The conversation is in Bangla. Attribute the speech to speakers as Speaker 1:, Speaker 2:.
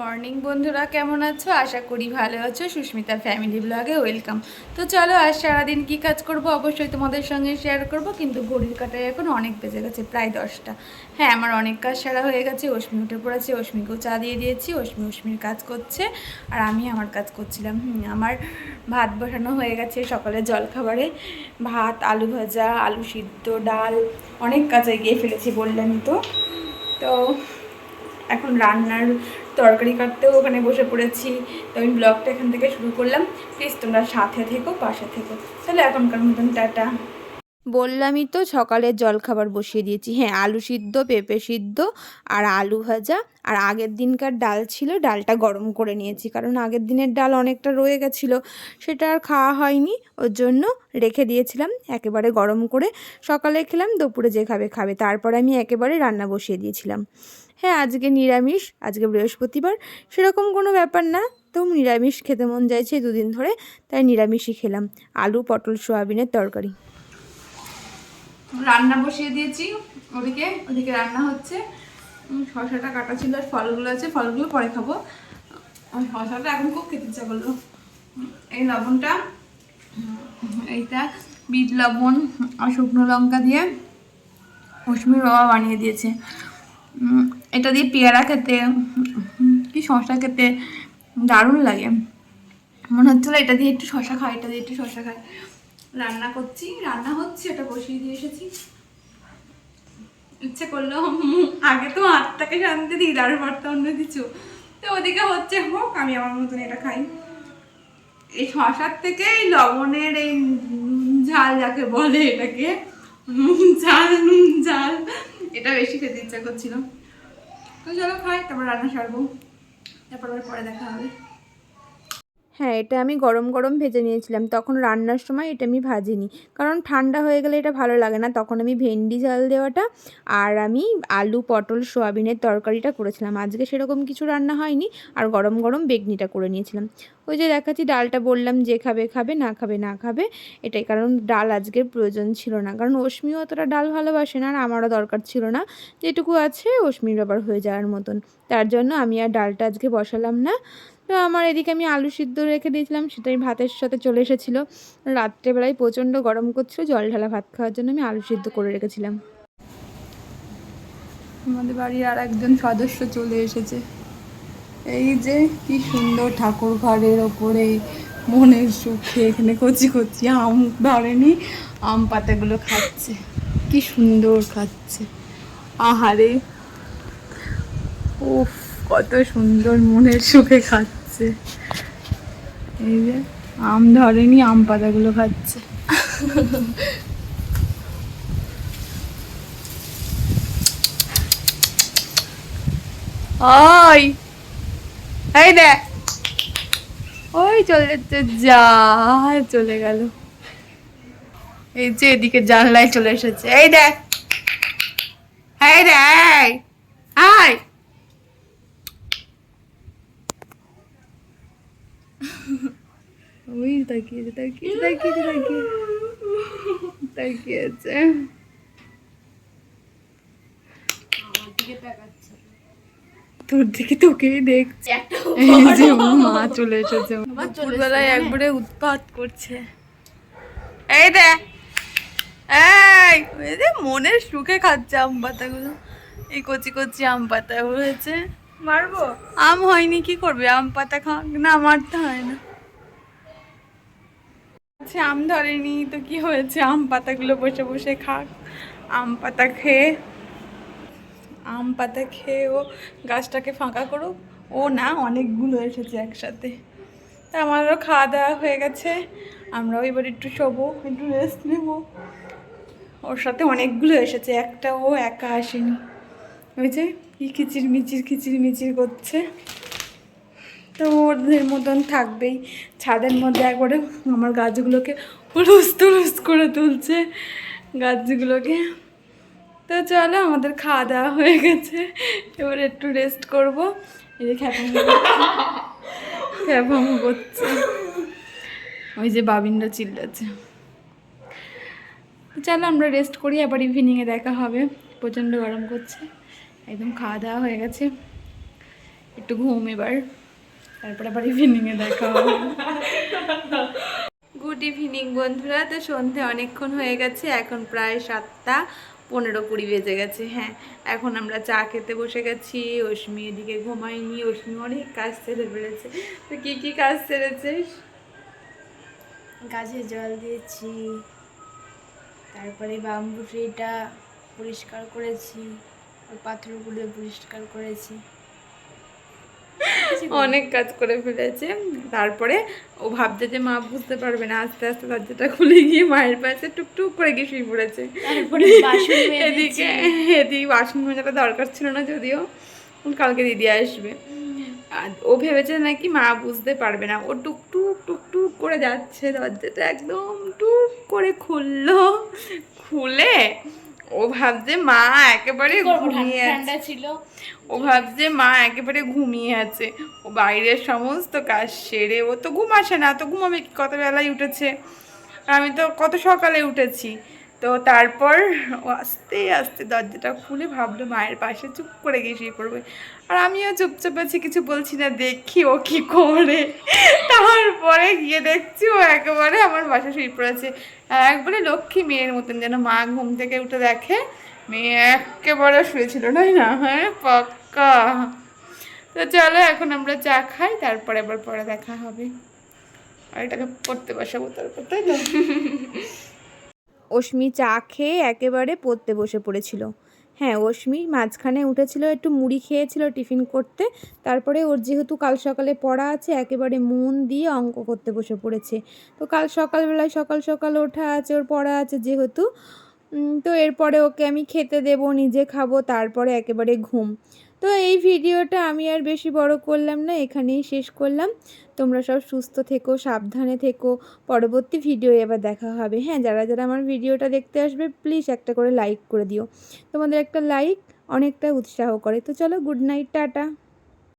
Speaker 1: মর্নিং বন্ধুরা, কেমন আছো? আশা করি ভালো আছো। সুস্মিতা ফ্যামিলি ব্লগে ওয়েলকাম। তো চলো, আজ সারাদিন কী কাজ করব অবশ্যই তোমাদের সঙ্গে শেয়ার করব, কিন্তু ঘড়ির কাটায় এখন অনেক বেজে গেছে, প্রায় দশটা। হ্যাঁ আমার অনেক কাজ সারা হয়ে গেছে, অশ্মি উঠে পড়েছে, অশ্মিকেও চা দিয়ে দিয়েছি, অশ্মি অশ্মির কাজ করছে, আর আমি আমার কাজ করছিলাম আমার ভাত বসানো হয়ে গেছে সকালে জলখাবারে। ভাত, আলু ভাজা, আলু সিদ্ধ, ডাল, অনেক কাজ এগিয়ে ফেলেছি বললামই তো। তো এখন রান্নার তরকারি কাটতেও ওখানে বসে পড়েছি। তো আমি ব্লগটা এখান থেকে শুরু করলাম। প্লিজ তোমরা সাথে থেকো, পাশে থেকো। তাহলে এখনকার মতন টাটা। বললামই তো সকালের জলখাবার বসিয়ে দিয়েছি। হ্যাঁ আলু সিদ্ধ, পেঁপে সিদ্ধ আর আলু ভাজা। আর আগের দিনকার ডাল ছিল, ডালটা গরম করে নিয়েছি। কারণ আগের দিনের ডাল অনেকটা রয়ে গেছিল, সেটা আর খাওয়া হয়নি। ওর জন্য রেখে দিয়েছিলাম, একেবারে গরম করে সকালে খেলাম, দুপুরে যে খাবে খাবে। তারপরে আমি একেবারে রান্না বসিয়ে দিয়েছিলাম। হ্যাঁ আজকে নিরামিষ, আজকে বৃহস্পতিবার, সেরকম কোনো ব্যাপার না। তো নিরামিষ খেতে মন চাইছে দুদিন ধরে, তাই নিরামিষই খেলাম। আলু, পটল, সোয়াবিনের তরকারি। রান্না বসিয়ে দিয়েছি। ওদিকে ওদিকে রান্না হচ্ছে। শসাটা কাটা ছিল আর ফলগুলো আছে, ফলগুলো পরে খাব। শসাটা এখন খুব খেতে ইচ্ছা করল। এই লবণটা, এইটা বিট লবণ আর শুকনো লঙ্কা দিয়ে মৌসুমির বাবা বানিয়ে দিয়েছে। এটা দিয়ে পেয়ারা খেতে, কি শসা খেতে দারুণ লাগে। মনে হচ্ছিল এটা দিয়ে একটু শশা খাই এটা দিয়ে একটু শশা খাই রান্না করছি, রান্না হচ্ছে, এটা বসিয়ে দিয়ে এসেছি। ইচ্ছে করল আগে তো আত্মাকে শান্তি দিই দারুণ ভর্তা অন্য কিছু। তো ওদিকে হচ্ছে, হোক, আমি আমার মতন এটা খাই। এই শশার থেকে এই লবণের এই ঝাল যাকে বলে এটাকে, নুন ঝাল নুন ঝাল, এটা বেশি খেতে ইচ্ছা করছিল। তো চলো খাই, তারপর রান্না সারবো। তারপর পরে দেখা হবে। হ্যাঁ এটা আমি গরম গরম ভেজে নিয়েছিলাম। তখন রান্নার সময় এটা আমি ভাজিনি। কারণ ঠান্ডা হয়ে গেলে এটা ভালো লাগে না। তখন আমি ভেন্ডি ঝাল দেওয়াটা আর আমি আলু, পটল, সোয়াবিনের তরকারিটা করেছিলাম। আজকে সেরকম কিছু রান্না হয়নি আর গরম গরম বেগনিটা করে নিয়েছিলাম। ওই যে দেখাচ্ছি ডালটা বললাম যে খাবে খাবে, না খাবে না খাবে, এটাই। কারণ ডাল আজকের প্রয়োজন ছিল না। কারণ অশ্মিও অতটা ডাল ভালোবাসে না আর আমারও দরকার ছিল না। যেটুকু আছে অশ্মির ব্যাপার হয়ে যাওয়ার মতন। তার জন্য আমি আর ডালটা আজকে বসালাম না। তো আমার এদিকে আমি আলু সিদ্ধ রেখে দিয়েছিলাম, সেটাই ভাতের সাথে চলে এসেছিল। রাত্রেবেলায় প্রচণ্ড গরম করছিল, জল ঢালা ভাত খাওয়ার জন্য আমি আলু সিদ্ধ করে রেখেছিলাম। আমাদের বাড়ির আর একজন সদস্য চলে এসেছে। এই যে কি সুন্দর ঠাকুর ঘরের ওপরে মনের সুখে এখানে কচি কচি আম ধরেনি, আম পাতাগুলো খাচ্ছে, কি সুন্দর খাচ্ছে। আহারে, উফ, কত সুন্দর মনের সুখে খাচ্ছে। এই যে, আম ধরেনি, আম পাতাগুলো খাচ্ছে। ওই, এই দেখ ওই চলে যাচ্ছে, যা, চলে গেল। এই যে এদিকে জানলায় চলে এসেছে। এই দেখ এই দেখ আয়। ওই তাকিয়েছে তাকিয়েছে তাকিয়েছে তাকিয়ে তাকিয়েছে তোর দিকে তোকেই দেখছে। এই যে মা চলে এসেছে। দুপুরবেলায় একবারে উৎপাত করছে। এই দে। এই এই যে মনের সুখে খাচ্ছে আম পাতাগুলো। এই কচি কচি আম পাতা হয়েছে। মারবো? আম হয়নি কি করবে? আম পাতা খাওয়া না মারতে হয় না। আচ্ছা আম ধরেনি, তো কি হয়েছে? আম পাতাগুলো বসে বসে খাক। আম পাতা খেয়ে, আম পাতা খেয়ে ও গাছটাকে ফাঁকা করুক। ও না, অনেকগুলো এসেছে একসাথে। তা আমারও খাওয়া দাওয়া হয়ে গেছে। আমরাও এবার একটু শোবো, একটু রেস্ট নেব। ওর সাথে অনেকগুলো এসেছে, একটা ও একা আসেনি। যে, কি কিচির মিচির কিচির মিচির করছে। তো ওদের মতন থাকবেই। ছাদের মধ্যে একবারে আমার গাছগুলোকে হুলুস তুলুস করে তুলছে গাছগুলোকে। তো চলো, আমাদের খাওয়া দাওয়া হয়ে গেছে। এবার একটু রেস্ট করব। এই যে খ্যাপাম করছে। ওই যে বাবিনরা চিল্লাচ্ছে। চলো, আমরা রেস্ট করি। আবার ইভিনিংয়ে দেখা হবে। প্রচণ্ড গরম করছে। একদম খাওয়া দাওয়া হয়ে গেছে। একটু ঘুম এবার। তারপরে আবার ইভিনিংয়ে দেখা হবে। গুড ইভিনিং বন্ধুরা। তো সন্ধে অনেকক্ষণ হয়ে গেছে এখন প্রায় সাতটা পনেরো কুড়ি বেজে গেছে হ্যাঁ। এখন আমরা চা খেতে বসে গেছি অশ্মি এদিকে ঘুমাইনি অশ্মি অনেক কাজ সেরে ফেলেছে। তো কী কী কাজ সেরেছিস?
Speaker 2: গাছে জল দিয়েছি তারপরে বাম্বুটিটা পরিষ্কার করেছি পাথরগুলো পরিষ্কার করেছি।
Speaker 1: অনেক কাজ করে ফেলেছে। তারপরে ও ভাবছে যে মা বুঝতে পারবে না আস্তে আস্তে দরজাটা খুলে গিয়ে মায়ের পাশে টুকটুক করে গিয়ে শুয়ে পড়েছে। এদিকে এদিকে বাসন মাজাটা দরকার ছিল না যদিও। কালকে দিদি আসবে। আর ও ভেবেছে নাকি মা বুঝতে পারবে না। ও টুকটুক টুকটুক করে যাচ্ছে। দরজাটা একদম টুক করে খুললো। খুলে ও ভাবছে মা একেবারে ঘুমিয়ে আছে।
Speaker 2: ছিল।
Speaker 1: ও ভাবছে মা একেবারে ঘুমিয়ে আছে। ও বাইরের সমস্ত কাজ সেরে ও তো ঘুম আসে না তো ঘুমাবে কি? কত বেলায় উঠেছে? আমি তো কত সকালে উঠেছি। তো তারপর আস্তে আস্তে দরজাটা খুলে ভাবলো, মায়ের পাশে চুপ করে গিয়ে শুয়ে পড়বে। আর আমিও চুপচাপ আছি, কিছু বলছি না, দেখি ও কি করে। তারপরে গিয়ে দেখছি ও একেবারে আমার বাসা শুয়ে পড়েছে। একবারে লক্ষ্মী মেয়ের মতন যেন, মা ঘুম থেকে উঠে দেখে, মেয়ে একেবারে শুয়েছিল, তাই না? হ্যাঁ পাক্কা। তো চলো, এখন আমরা চা খাই, তারপরে আবার পরে দেখা হবে। আর এটাকে পড়তে বসাবো, তারপর, তাই তো? অশ্মি চা খেয়ে একেবারে পড়তে বসে পড়েছিল। হ্যাঁ অশ্মি মাঝখানে উঠেছিল, একটু মুড়ি খেয়েছিল টিফিন করতে। তারপরে ওর যেহেতু কাল সকালে পড়া আছে, একেবারে মন দিয়ে অঙ্ক করতে বসে পড়েছে। তো কাল সকালবেলায় সকাল সকাল ওঠা আছে, ওর পড়া আছে যেহেতু। তো এরপরে ওকে আমি খেতে দেব, নিজে খাব, তারপরে একেবারে ঘুম। তো এই ভিডিওটা আমি আর বেশি বড় করলাম না, এখানেই শেষ করলাম। তোমরা সব সুস্থ থেকো, সাবধানে থেকো। পরবর্তী ভিডিও এবার দেখা হবে। হ্যাঁ যারা যারা আমার ভিডিওটা দেখতে আসবে প্লিজ একটা করে লাইক করে দিও। তোমাদের একটা লাইক অনেকটা উৎসাহ করে। তো চলো গুড নাইট টাটা।